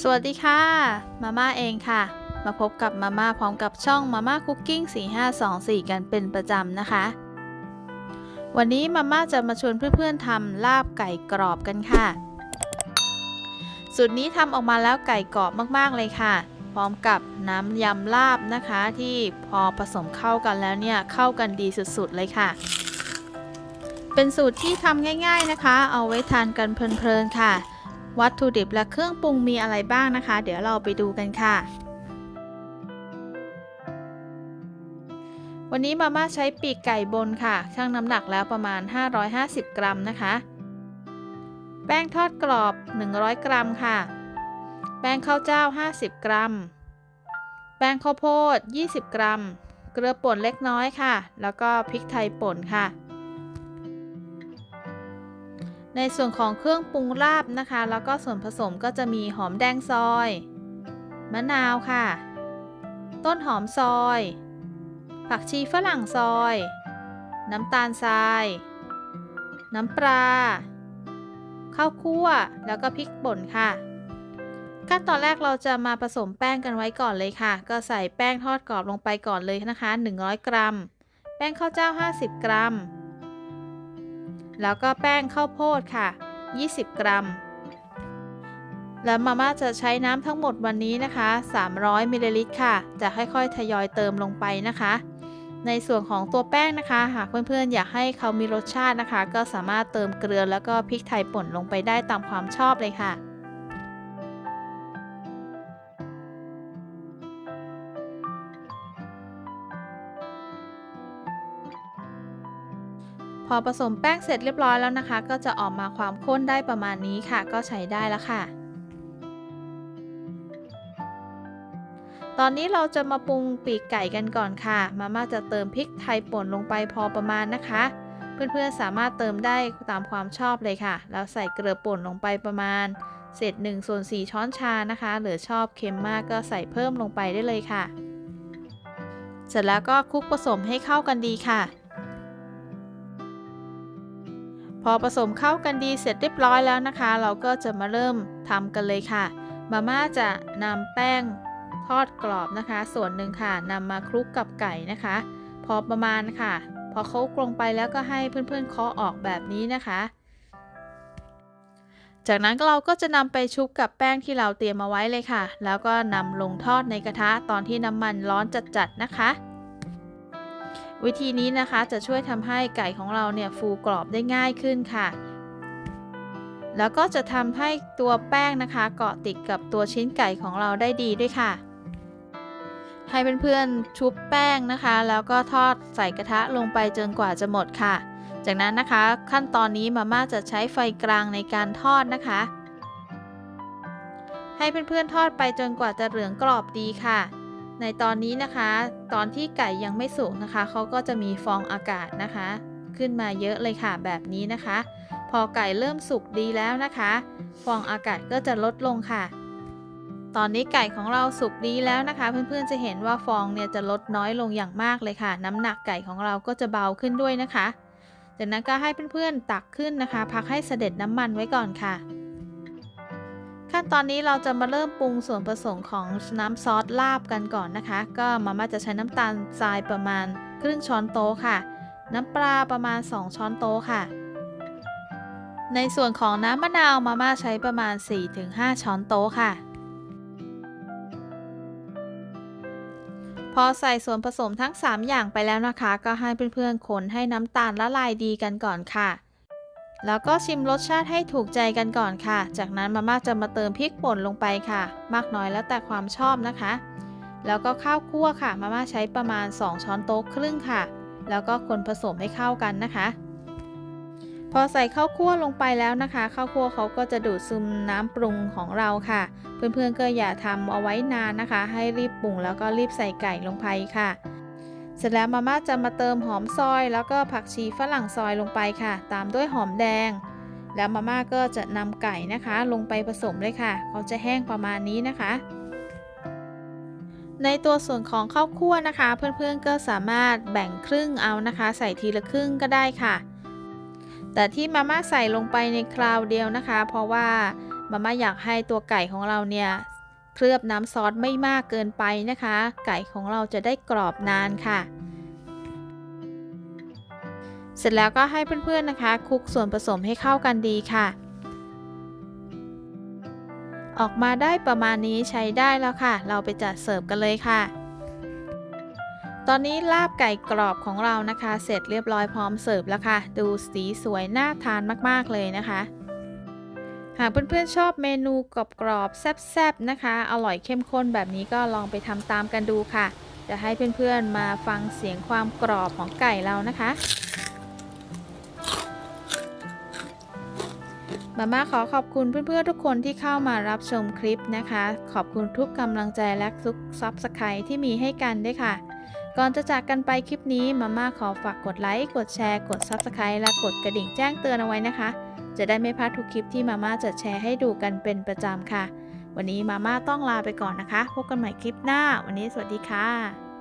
สวัสดีค่ะ มาม่าเองค่ะ มาพบกับมาม่าพร้อมกับช่องมาม่าคุกกิ้ง4524 กันเป็นประจำนะคะ วันนี้มาม่าจะมาชวนเพื่อนๆทำลาบไก่กรอบกันค่ะ สูตรนี้ทำออกมาแล้วไก่กรอบมากๆเลยค่ะ พร้อมกับน้ำยำลาบนะคะ ที่พอผสมเข้ากันแล้วเนี่ยเข้ากันดีสุดๆเลยค่ะ เป็นสูตรที่ทำง่าย ๆนะคะ เอาไว้ทานกันเพลินๆค่ะ วัตถุดิบและเครื่องปรุงมีอะไรบ้างนะคะ เดี๋ยวเราไปดูกันค่ะ วันนี้มาม่าใช้ปีกไก่บนค่ะชั่งน้ำหนักแล้วประมาณ 550 กรัมนะคะ แป้งทอดกรอบ 100 กรัมค่ะ แป้งข้าวเจ้า 50 กรัม แป้งข้าวโพด 20 กรัม เกลือป่นเล็กน้อยค่ะ แล้วก็พริกไทยป่นค่ะ ในส่วนของเครื่องปรุงลาบนะคะ แล้วก็ส่วนผสมก็จะมีหอมแดงซอย มะนาวค่ะ ต้นหอมซอย ผักชีฝรั่งซอย น้ำตาลทราย น้ำปลา ข้าวคั่ว แล้วก็พริกป่นค่ะ ขั้นตอนแรกเราจะมาผสมแป้งกันไว้ก่อนเลยค่ะ ก็ใส่แป้งทอดกรอบลงไปก่อนเลยนะคะ 100 กรัม แป้งข้าวเจ้า 50 กรัม แล้วก็แป้งข้าวโพดค่ะ 20 กรัม และมาม่าจะใช้น้ำทั้งหมดวันนี้นะคะ 300มิลลิลิตรค่ะ จะค่อยๆ ทยอยเติมลงไปนะคะ ในส่วนของตัวแป้งนะคะ หากเพื่อนๆ อยากให้เขามีรสชาตินะคะ ก็สามารถเติมเกลือแล้วก็พริกไทยป่นลงไปได้ตามความชอบเลยค่ะ อผสมแป้งเสร็จเรียบร้อยแล้วนะคะ ก็จะออกมาความข้นได้ประมาณนี้ค่ะ ก็ใช้ได้แล้วค่ะ ตอนนี้เราจะมาปรุงปีกไก่กันก่อนค่ะ มาม่าจะเติมพริกไทยป่นลงไปพอประมาณนะคะ เพื่อนๆสามารถเติมได้ตามความชอบเลยค่ะ แล้วใส่เกลือป่นลงไปประมาณเศษ1ส่วน4ช้อนชานะคะ หรือชอบเค็มมากก็ใส่เพิ่มลงไปได้เลยค่ะ เสร็จแล้วก็คลุกผสมให้เข้ากันดีค่ะ พอผสมเข้ากันดีเสร็จเรียบร้อยแล้วนะคะ เราก็จะมาเริ่มทำกันเลยค่ะ มาม่าจะนำแป้งทอดกรอบนะคะ ส่วนหนึ่งค่ะนำมาคลุกกับไก่นะคะ พอประมาณค่ะ พอเขากลงไปแล้วก็ให้เพื่อนๆเคาะออกแบบนี้นะคะ จากนั้นเราก็จะนำไปชุบกับแป้งที่เราเตรียมมาไว้เลยค่ะ แล้วก็นำลงทอดในกระทะตอนที่น้ำมันร้อนจัดๆนะคะ วิธีนี้นะคะจะช่วยทำให้ไก่ของเราเนี่ยฟูกรอบได้ง่ายขึ้นค่ะ แล้วก็จะทำให้ตัวแป้งนะคะเกาะติดกับตัวชิ้นไก่ของเราได้ดีด้วยค่ะ ให้เพื่อนๆชุบแป้งนะคะ แล้วก็ทอดใส่กระทะลงไปจนกว่าจะหมดค่ะ จากนั้นนะคะขั้นตอนนี้มาม่าจะใช้ไฟกลางในการทอดนะคะ ให้เพื่อนๆทอดไปจนกว่าจะเหลืองกรอบดีค่ะ ในตอนนี้นะคะ ตอนที่ไก่ยังไม่สุกนะคะเขาก็จะมีฟองอากาศนะคะ ขึ้นมาเยอะเลยค่ะแบบนี้นะคะ พอไก่เริ่มสุกดีแล้วนะคะ ฟองอากาศก็จะลดลงค่ะ ตอนนี้ไก่ของเราสุกดีแล้วนะคะ เพื่อนๆจะเห็นว่าฟองเนี่ยจะลดน้อยลงอย่างมากเลยค่ะ น้ำหนักไก่ของเราก็จะเบาขึ้นด้วยนะคะ จากนั้นก็ให้เพื่อนๆตักขึ้นนะคะ พักให้เสด็จน้ำมันไว้ก่อนค่ะ ขั้นตอนนี้เราจะมาเริ่มปรุงส่วนผสมของน้ำซอสลาบกันก่อนนะคะ ก็มาม่าจะใช้น้ำตาลทรายประมาณครึ่งช้อนโต๊ะค่ะ น้ำปลาประมาณ 2 ช้อนโต๊ะค่ะ ในส่วนของน้ำมะนาวมาม่าใช้ประมาณ 4-5 ช้อนโต๊ะค่ะ พอใส่ส่วนผสมทั้ง 3 อย่างไปแล้วนะคะ ก็ให้เพื่อนๆคนให้น้ำตาลละลายดีกันก่อนค่ะ แล้วก็ชิมรสชาติให้ถูกใจกันก่อนค่ะ จากนั้นมาม่าจะมาเติมพริกป่นลงไปค่ะ มากน้อยแล้วแต่ความชอบนะคะ แล้วก็ข้าวคั่วค่ะ มาม่าใช้ประมาณ 2 ช้อนโต๊ะครึ่งค่ะ แล้วก็คนผสมให้เข้ากันนะคะ พอใส่ข้าวคั่วลงไปแล้วนะคะข้าวคั่วเขาก็จะดูดซึมน้ำปรุงของเราค่ะ เพื่อนๆก็อย่าทำเอาไว้นานนะคะ ให้รีบปรุงแล้วก็รีบใส่ไก่ลงไปค่ะ สร็จแล้วมาม่าจะมาเติมหอมซอย แล้วก็ผักชีฝรั่งซอยลงไปค่ะ ตามด้วยหอมแดง แล้วมาม่าก็จะนำไก่นะคะ ลงไปผสมเลยค่ะเขาจะแห้งประมาณนี้นะคะ ในตัวส่วนของข้าวคั่วนะคะ เพื่อนๆก็สามารถแบ่งครึ่งเอานะคะ ใส่ทีละครึ่งก็ได้ค่ะ แต่ที่มาม่าใส่ลงไปในคราวเดียวนะคะ เพราะว่ามาม่าอยากให้ตัวไก่ของเราเนี่ย เคลือบน้ำซอสไม่มากเกินไปนะคะ ไก่ของเราจะได้กรอบนานค่ะ เสร็จแล้วก็ให้เพื่อนๆนะคะ คลุกส่วนผสมให้เข้ากันดีค่ะ ออกมาได้ประมาณนี้ใช้ได้แล้วค่ะ เราไปจัดเสิร์ฟกันเลยค่ะตอนนี้ลาบไก่กรอบของเรานะคะ เสร็จเรียบร้อยพร้อมเสิร์ฟแล้วค่ะ ดูสีสวยน่าทานมากๆเลยนะคะ หากเพื่อนๆชอบเมนูกรอบๆแซ่บๆนะคะ อร่อยเข้มข้นแบบนี้ก็ลองไปทำตามกันดูค่ะ จะให้เพื่อนๆมาฟังเสียงความกรอบของไก่เรานะคะ มาม่าขอขอบคุณเพื่อนๆทุกคนที่เข้ามารับชมคลิปนะคะ ขอบคุณทุกกำลังใจและทุกซับสไคร์ที่มีให้กันด้วยค่ะ ก่อนจะจากกันไปคลิปนี้มาม่าขอฝากกดไลค์ กดแชร์ กด Subscribe และกดกระดิ่งแจ้งเตือนเอาไว้นะคะ จะได้ไม่พลาดทุกคลิปที่มาม่าจะแชร์ให้ดูกันเป็นประจำค่ะ วันนี้มาม่าต้องลาไปก่อนนะคะ พบกันใหม่คลิปหน้า วันนี้สวัสดีค่ะ